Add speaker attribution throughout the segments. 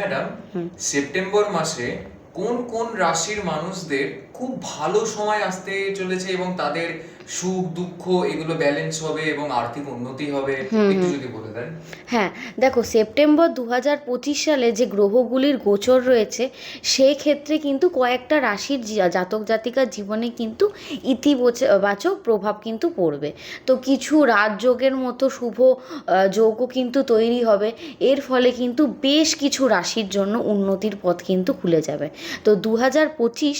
Speaker 1: Madam September মাসে কোন কোন রাশির মানুষদের খুব ভালো সময় আসতে চলেছে এবং তাদের সুখ দুঃখ এগুলো ব্যালেন্স হবে এবং আর্থিক উন্নতি হবে একটু যদি বলে দেন।
Speaker 2: হ্যাঁ দেখো সেপ্টেম্বর দু হাজার পঁচিশ সালে যে গ্রহগুলির গোচর রয়েছে সেই ক্ষেত্রে কিন্তু কয়েকটা রাশির জাতক জাতিকার জীবনে কিন্তু ইতিবাচক প্রভাব কিন্তু পড়বে। তো কিছু রাজযোগের মতো শুভ যোগও কিন্তু তৈরি হবে। এর ফলে কিন্তু বেশ কিছু রাশির জন্য উন্নতির পথ কিন্তু খুলে যাবে। তো দু হাজার পঁচিশ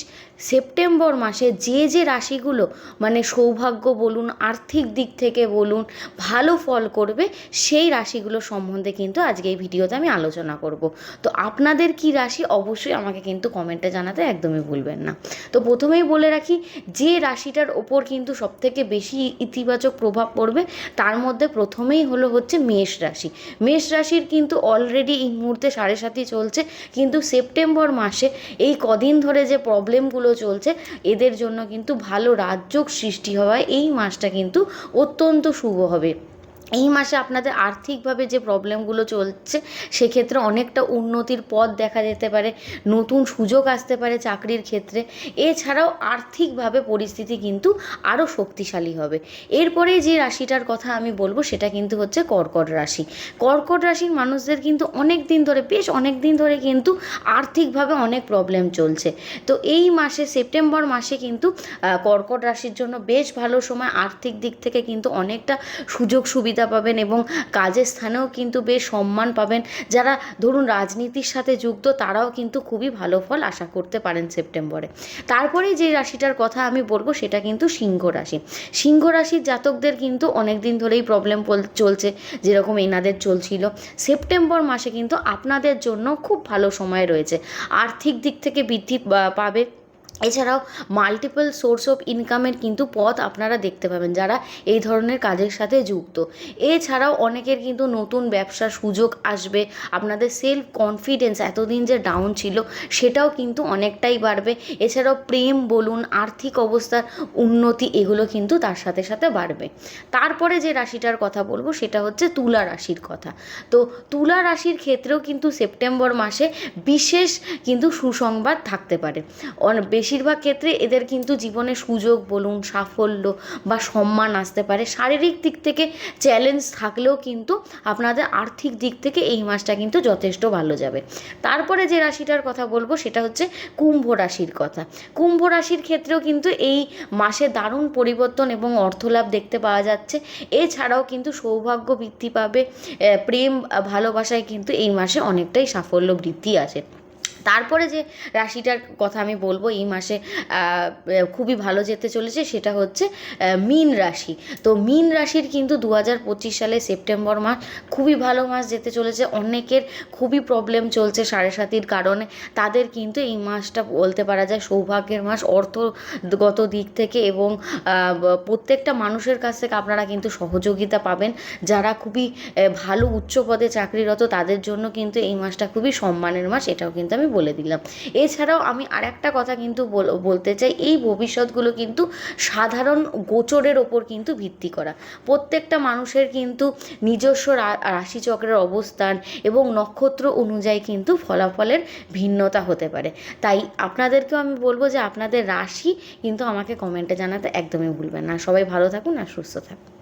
Speaker 2: সেপ্টেম্বর মাসে যে যে রাশিগুলো মানে সৌভাগ্য বলুন, আর্থিক দিক থেকে বলুন, ভালো ফল করবে, সেই রাশিগুলো সম্বন্ধে কিন্তু আজকে এই ভিডিওতে আমি আলোচনা করব। তো আপনাদের কি রাশি, অবশ্যই আমাকে কিন্তু কমেন্টে জানাতে একদমই ভুলবেন না। তো প্রথমেই বলে রাখি, যে রাশিটার ওপর কিন্তু সবথেকে বেশি ইতিবাচক প্রভাব পড়বে, তার মধ্যে প্রথমেই হলো হচ্ছে মেষ রাশি। মেষ রাশির কিন্তু অলরেডি এই মুহূর্তে সাড়ে সাতই চলছে, কিন্তু সেপ্টেম্বর মাসে এই কদিন ধরে যে প্রবলেমগুলো চলছে, এদের জন্য কিন্তু ভালো রাজযোগ সৃষ্টি হওয়ায় এই মাসটা কিন্তু অত্যন্ত শুভ হবে। এই মাসে আপনাদের আর্থিকভাবে যে প্রবলেমগুলো চলছে, সেক্ষেত্রে অনেকটা উন্নতির পথ দেখা যেতে পারে, নতুন সুযোগ আসতে পারে চাকরির ক্ষেত্রে। এছাড়াও আর্থিকভাবে পরিস্থিতি কিন্তু আরও শক্তিশালী হবে। এরপরে যে রাশিটার কথা আমি বলব, সেটা কিন্তু হচ্ছে কর্কট রাশি। কর্কট রাশির মানুষদের কিন্তু অনেক দিন ধরে, বেশ অনেক দিন ধরে কিন্তু আর্থিকভাবে অনেক প্রবলেম চলছে। তো এই মাসে, সেপ্টেম্বর মাসে কিন্তু কর্কট রাশির জন্য বেশ ভালো সময়। আর্থিক দিক থেকে কিন্তু অনেকটা সুযোগ সুবিধা পাবেন এবং কাজের স্থানেও কিন্তু বেশ সম্মান পাবেন। যারা ধরুন রাজনীতির সাথে যুক্ত, তারাও কিন্তু খুবই ভালো ফল আশা করতে পারেন সেপ্টেম্বরে। তারপরে যে রাশিটার কথা আমি বলব, সেটা কিন্তু সিংহ রাশি। সিংহ রাশির জাতকদের কিন্তু অনেক দিন ধরেই প্রবলেম চলছে, যেরকম এনাদের চলছিল। সেপ্টেম্বর মাসে কিন্তু আপনাদের জন্য খুব ভালো সময় রয়েছে। আর্থিক দিক থেকে বৃদ্ধি পাবে। এছাড়াও মাল্টিপল সোর্স অফ ইনকামের কিন্তু পথ আপনারা দেখতে পাবেন, যারা এই ধরনের কাজের সাথে যুক্ত। এছাড়াও অনেকের কিন্তু নতুন ব্যবসার সুযোগ আসবে, আপনাদের সেলফ কনফিডেন্স এতদিন যে ডাউন ছিল, সেটাও কিন্তু অনেকটাই বাড়বে। এছাড়াও প্রেম বলুন, আর্থিক অবস্থার উন্নতি, এগুলো কিন্তু তার সাথে সাথে বাড়বে। তারপরে যে রাশিটার কথা বলব, সেটা হচ্ছে তুলা রাশির কথা। তো তুলা রাশির ক্ষেত্রেও কিন্তু সেপ্টেম্বর মাসে বিশেষ কিন্তু সুসংবাদ থাকতে পারে। অন- বেশিরভাগ ক্ষেত্রে এদের কিন্তু জীবনে সুযোগ বলুন, সাফল্য বা সম্মান আসতে পারে। শারীরিক দিক থেকে চ্যালেঞ্জ থাকলেও কিন্তু আপনাদের আর্থিক দিক থেকে এই মাসটা কিন্তু যথেষ্ট ভালো যাবে। তারপরে যে রাশিটার কথা বলব, সেটা হচ্ছে কুম্ভ রাশির কথা। কুম্ভ রাশির ক্ষেত্রেও কিন্তু এই মাসে দারুণ পরিবর্তন এবং অর্থলাভ দেখতে পাওয়া যাচ্ছে। এছাড়াও কিন্তু সৌভাগ্য বৃদ্ধি পাবে। প্রেম ভালোবাসায় কিন্তু এই মাসে অনেকটাই সাফল্য বৃদ্ধি আছে তারপরে যে রাশিটার কথা আমি বলব, এই মাসে খুবই ভালো যেতে চলেছে, সেটা হচ্ছে মীন রাশি। তো মীন রাশির কিন্তু দু হাজার পঁচিশ সালে সেপ্টেম্বর মাস খুবই ভালো মাস যেতে চলেছে। অনেকের খুবই প্রবলেম চলছে সাড়ে সাতির কারণে। তাদের কিন্তু এই মাসটা বলতে পারা যায় সৌভাগ্যের মাস। অর্থগত দিক থেকে এবং প্রত্যেকটা মানুষের কাছ থেকে আপনারা কিন্তু সহযোগিতা পাবেন। যারা খুবই ভালো উচ্চ পদে চাকরিরত, তাদের জন্য কিন্তু এই মাসটা খুবই সম্মানের মাস, এটাও কিন্তু আমি বলে দিলাম। এছাড়াও আমি আর একটা কথা কিন্তু বল- বলতে চাই, এই ভবিষ্যৎগুলো কিন্তু সাধারণ গোচরের ওপর কিন্তু ভিত্তি করা। প্রত্যেকটা মানুষের কিন্তু নিজস্ব রাশিচক্রের অবস্থান এবং নক্ষত্র অনুযায়ী কিন্তু ফলাফলের ভিন্নতা হতে পারে। তাই আপনাদেরকেও আমি বলব যে আপনাদের রাশি কিন্তু আমাকে কমেন্টে জানাতে একদমই ভুলবেন না। সবাই ভালো থাকুন আর সুস্থ থাকুন।